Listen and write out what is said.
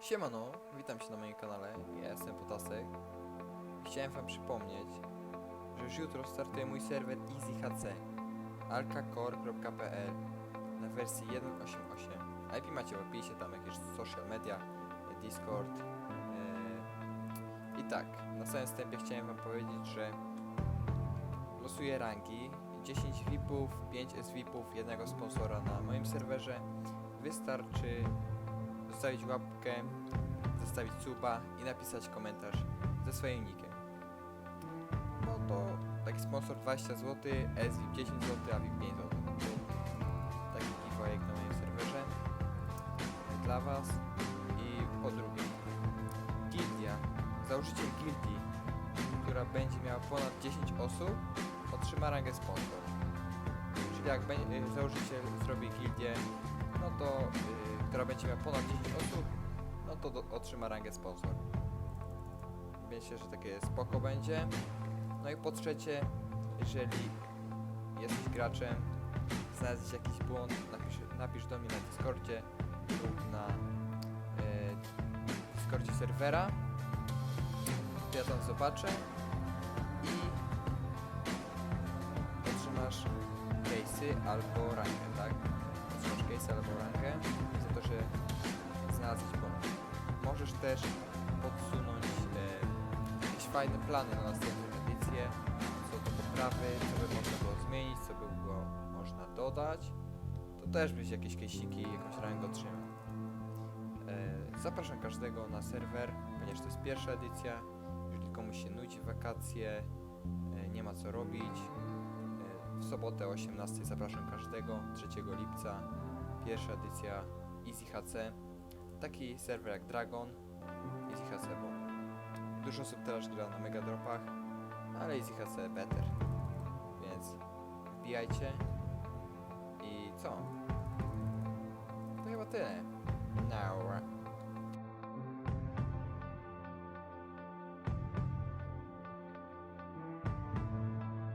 Siemano, witam się na moim kanale, ja jestem Potasek. Chciałem wam przypomnieć, że już jutro startuje mój serwer EasyHC alkacore.pl na wersji 1.8.8 IP macie w opisie, tam jakieś social media, Discord yy. I tak, na samym wstępie chciałem wam powiedzieć, że losuję rangi 10 VIPów, 5 SVIPów, jednego sponsora na moim serwerze wystarczy zostawić łapkę, zostawić suba i napisać komentarz ze swoim nickiem. No to taki sponsor 20 zł, SVIP 10 zł, a VIP 5 zł. Taki giveaway na moim serwerze dla Was. I po drugie, gildia, założyciel gildii, która będzie miała ponad 10 osób, otrzyma rangę sponsor. Czyli jak założyciel zrobi gildię, no to y, która będzie miała ponad 10 osób, no to do, otrzyma rangę sponsor. Myślę, że takie spoko będzie. No i po trzecie, jeżeli jesteś graczem, znalazłeś jakiś błąd, napisz, napisz do mnie na Discordzie lub na y, Discordzie serwera. Ja tam zobaczę i otrzymasz case'y albo rangę, tak? Case'y albo rangę za to, że znalazłeś błąd. Możesz też podsunąć e, jakieś fajne plany na następną edycję, co do poprawy, co by można było zmienić, co by było można dodać. To też byś jakieś case'iki, jakąś rangę otrzymał. E, zapraszam każdego na serwer, ponieważ to jest pierwsza edycja. Jeżeli komuś się nudzi wakacje, e, nie ma co robić, sobotę o 18 zapraszam każdego 3 lipca. Pierwsza edycja EasyHC. Taki serwer jak Dragon. EasyHC, bo dużo osób teraz gra na Mega Dropach, ale EasyHC better. Więc wbijajcie. I co? To chyba tyle. Now.